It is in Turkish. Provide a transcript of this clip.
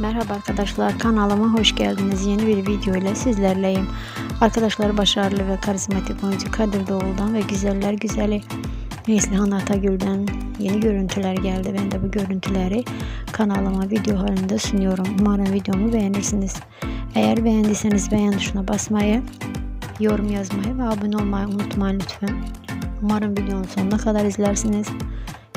Merhaba arkadaşlar kanalıma hoş geldiniz. Yeni bir video ile sizlerleyim. Arkadaşlar başarılı ve karizmatik oyuncu Kadir Doğulu'dan ve güzeller güzeli Neslihan Atagül'den yeni görüntüler geldi. Ben de bu görüntüleri kanalıma video halinde sunuyorum. Umarım videomu beğenirsiniz. Eğer beğendiyseniz beğen tuşuna basmayı, yorum yazmayı ve abone olmayı unutmayın lütfen. Umarım videonun sonuna kadar izlersiniz.